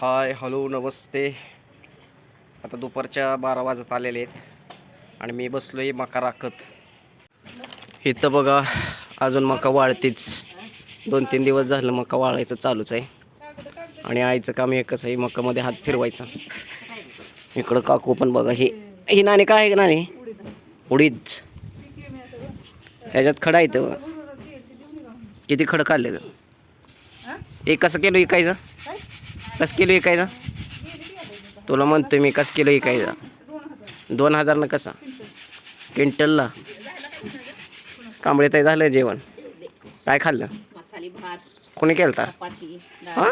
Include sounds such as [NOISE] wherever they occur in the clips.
Hi hello नमस्ते. आता दुपारच्या बारा वाजत आलेले आहेत आणि मी बसलो आहे मका राखत. इथं बघा अजून मका वाळतीच. दोन तीन दिवस झालं मका वाळायचं चालूच आहे. आणि आईचं काम एकच आहे मकामध्ये हात फिरवायचा. इकडं काकू पण बघा हे हे नाणी काय आहे का उडीद. ह्याच्यात खडा येतं किती खडं काढले एक कसं केलं विकायचं कसं किलो विकायचा? तुला म्हणतोय मी कसं किलो विकायचा? दोन हजारनं कसा? क्विंटलला? कांबळे ताई झालं जेवण. काय खाल्लं? कोणी केलं तर? हा?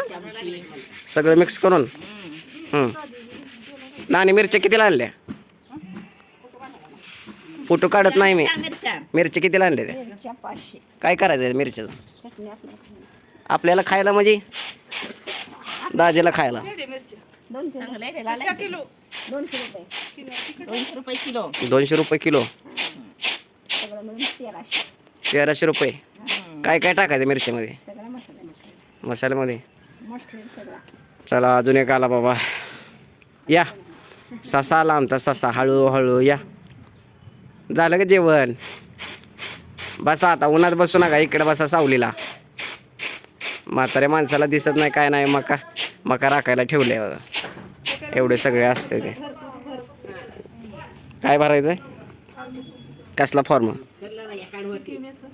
सगळं मिक्स करून? हं. नाणी मिरच्या कितीला आणल्या? फोटो काढत नाही मी. मिरच्या कितीला मिरच्या पाचशे. काय करायचं मिरच्याचं? आपल्याला खायला म्हणजे? दाजेला खायला. दोन किलो दोनशे रुपये किलो. तेराशे रुपये. काय काय टाकायचं मिरचीमध्ये? मसाल्यामध्ये. चला अजून एक आला बाबा. या. ससा आला आमचा ससा. हळूहळू या. झालं का जेवण? बसा आता. उन्हात बसू नका. इकडे बसा सावलीला. म्हाताऱ्या माणसाला दिसत नाही काय नाही मका. मका राखायला ठेवले. बघा एवढे सगळे असते ते. काय भरायचं कसला फॉर्म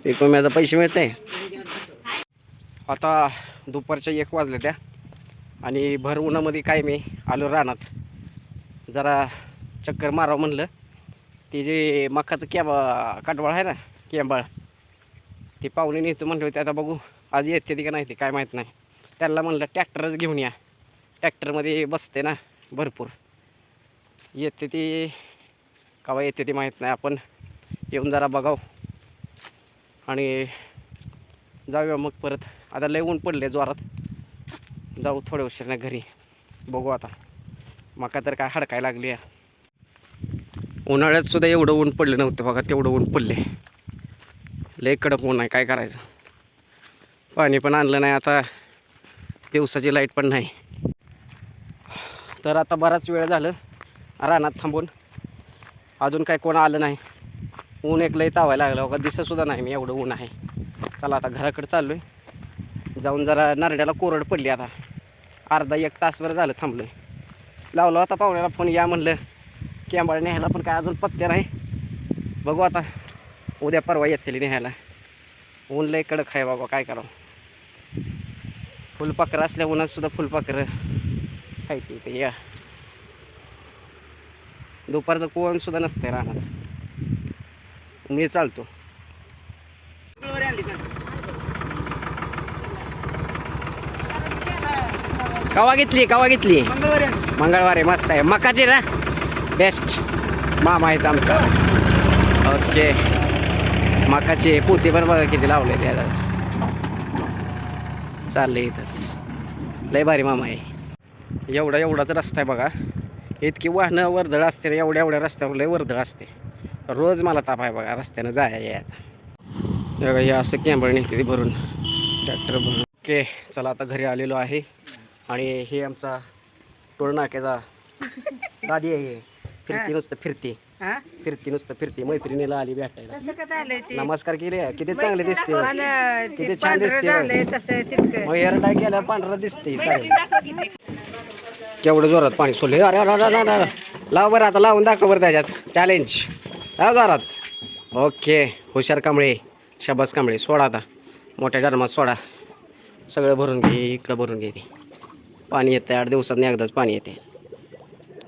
एक विम्याचा पैसे मिळते? आता दुपारच्या एक वाजले त्या. आणि भर उन्हामध्ये काय मी आलो रानात. जरा चक्कर मारावं म्हणलं. ते जे मकाचं कॅब काटवाळ आहे ना केंबाळ ते पाहुणे नेतो म्हणले होते आता बघू आज येते ती का नाही ते काय माहीत नाही. त्यांना म्हणलं ट्रॅक्टरच घेऊन या. ट्रॅक्टरमध्ये बसते ना भरपूर. येते ती कवा येते ती माहीत नाही. आपण येऊन जरा बघाव. आणि जाऊया मग परत. आता लय ऊन पडले जोरात. जाऊ थोड्या उशिराने घरी. बघू आता. मका तर काय हडकाय लागली आहे. उन्हाळ्यात सुद्धा एवढं ऊन पडलं नव्हतं बघा तेवढं ऊन पडले लय कडक ऊन आहे काय करायचं? पाणी पण आणलं नाही आता. दिवसाची लाइट पण नाही. तर आता बराच वेळ झालं. रानात थांबून. अजून काय कोण आलं नाही. ऊन एक लई तावायला लागलं. बघा दिसतसुद्धा नाही मी एवढं ऊन आहे. चला आता घराकडे चाललो आहे जाऊन जरा नारड्याला कोरड पडली आता. अर्धा एक तासभर झालं थांबलो आहे लावलं आता पाहुण्याला फोन या म्हणलं. कॅम्बाळ न्यायला पण काय अजून पत्ते नाही. बघू आता. उद्या परवा येतील न्यायला. ऊन लई कडक आहे बाबा काय करावं. फुलपाखरं असल्या उन्हात सुद्धा फुलपाखरं खायची ते या. दुपारचं कोण सुद्धा नसतंय राहणार मी चालतो. कवा घेतली कवा घेतली? मंगळवारी मस्त आहे. मकाची ना? बेस्ट मामा आहेत आमचा. ओके मकाचे पोते पण बघा किती लावले त्याला चालले इथंच. लय भारी मामा आहे. एवढा एवढाच रस्ता आहे बघा. इतकी वाहनं वर्दळ असते ना एवढ्या एवढ्या रस्त्यावर लय वर्दळ असते. रोज मला ताप आहे बघा रस्त्यानं जाया यायचा. बघा हे असं कॅम्बळ निघते भरून ट्रॅक्टर भरून. ओके चला आता घरी आलेलो आहे. आणि हे आमचा टोळ नाक्याचा दादी आहे. फिरती नुसतं फिरती. फिरती नुसतं फिरती मैत्रिणीला आली भेटायला. कसं ते? नमस्कार केले किती चांगले दिसते किती ते छान पांढरं दिसते झालंय तसं तितकं. मग हेअर डाय केल्यावर पांढरा दिसते. चांगलं केवढं जोरात पाणी सोडले अरे अरे अरे अरे अरे. लाव बरं आता लावून दाखव बरं त्याच्यात. चॅलेंज लाव जोरात. ओके. हुशार कांबळे. शबास कांबळे. सोडा आता. मोठ्या डरमात सोडा. सगळं भरून घे इकडं भरून घे ते. पाणी येतं आठ दिवसात एकदाच पाणी येते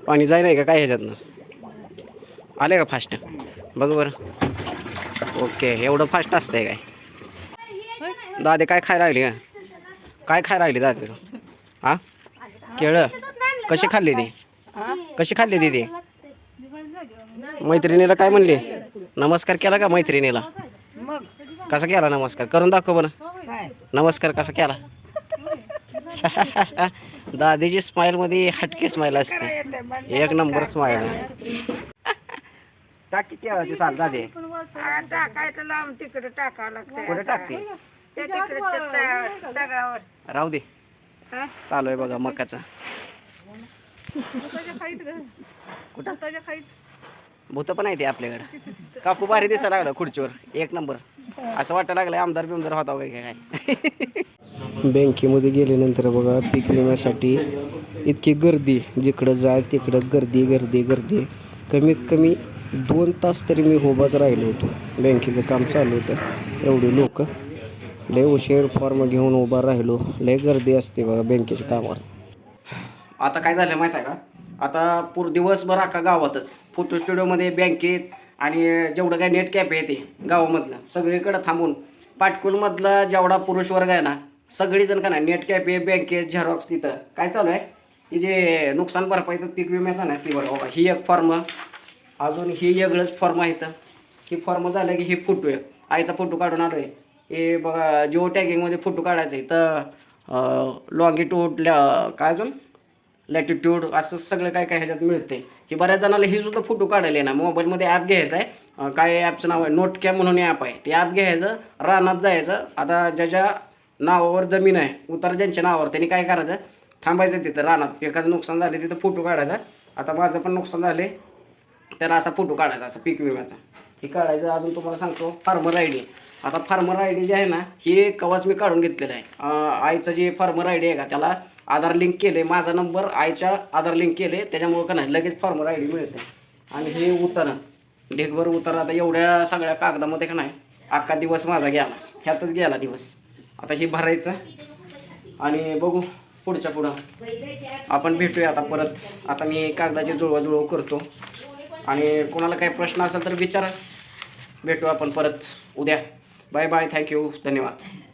पाणी जाय नाही का? काय ह्याच्यातनं? आले का फास्ट बघ बरं. ओके एवढं फास्ट असतंय काय? दादे काय खायला लागली का? काय खायला लागली दादे तू? हा? केळं? कशी खाल्ली ती? कशी खाल्ली ती ती? मैत्रिणीला काय म्हणली? नमस्कार केला का मैत्रिणीला? कसा केला नमस्कार? करून दाखव बरं. नमस्कार कसा केला? [LAUGHS] दादीची स्माईलमध्ये हटके स्माईल असते. एक नंबर स्माईल टाकी केळाची साल दादे. टाकायचं लांब तिकडे टाकावं लागतं कुठे टाकते? त्या तिकडे दगडावर. राहू दे. हा? चालू आहे बघा मकाचा. कुठं? भूत पण आहे ते आपल्याकडं. काकू भारी दिसायला लागलं खुर्चीवर. एक नंबर. असं वाटायला लागलं आमदार बिमदार होता वगैरे काय. बँकेमध्ये गेल्यानंतर बघा पीक विम्यासाठी इतकी गर्दी जिकडं जाय तिकडं गर्दी गर्दी गर्दी. कमीत कमी दोन तास तरी मी उभाच राहिलो होतो. बँकेचं काम चालू होतं. एवढे लोक. लय उशीर फॉर्म घेऊन उभा राहिलो. लय गर्दी असते बघा बँकेच्या कामावर. आता काय झालं माहीत आहे का? आता पूर्ण दिवसभर अख्खा गावातच. फोटो स्टुडिओमध्ये बँकेत आणि जेवढं काय नेट कॅप आहे ते गावामधलं. सगळीकडं थांबून. पाटकुलमधला जेवढा पुरुष वर्ग आहे ना सगळीजण का ना नेट कॅप आहे बँकेत झेरॉक्स तिथं. काय चालू आहे? की जे नुकसान भरपाईचं पीक विम्याचं ना ती बघा बाबा. ही एक फॉर्म अजून ही वेगळंच फॉर्म आहे तर ही फॉर्म झालं की हे फोटो आहे. आईचा फोटो काढून आलो आहे हे बघा जिओ टॅगिंगमध्ये फोटो काढायचा आहे. तर लॉंगिट्यूड काय अजून? लॅटिट्यूड असं सगळं काय काय ह्याच्यात मिळते की बऱ्याच जणाला हे सुद्धा फोटो काढायला आहे ना मोबाईलमध्ये ॲप घ्यायचं आहे. काय ॲपचं नाव आहे? नोट कॅम म्हणून ॲप आहे. ते ॲप घ्यायचं रानात जायचं. आता ज्याच्या नावावर जमीन आहे उतार ज्यांच्या नावावर त्यांनी काय करायचं? थांबायचं तिथं रानात. एखादं नुकसान झालं तिथं फोटो काढायचा. आता माझं पण नुकसान झाले तर असा फोटो काढायचा असा पीक विम्याचा. हे काढायचं अजून तुम्हाला सांगतो फार्मर आय डी आता फार्मर आय डी जे आहे ना हे कवाच मी काढून घेतलेलं आहे. आईचं जे फार्मर आय डी आहे का त्याला आधार लिंक केले माझा नंबर आईच्या आधार लिंक केले त्याच्यामुळं का नाही लगेच फार्मर आय डी मिळते आणि हे उतारण ढेकभर उतार आता एवढ्या सगळ्या कागदामध्ये का नाही अख्खा दिवस माझा गेला. ह्यातच गेला दिवस. आता हे भरायचं. आणि बघू पुढच्या पुढं. आपण भेटूया आता परत. आता मी कागदाची जुळवाजुळव करतो. आणि कोणाला काही प्रश्न असेल तर विचारा. भेटू आपण परत उद्या. बाय बाय थँक्यू धन्यवाद.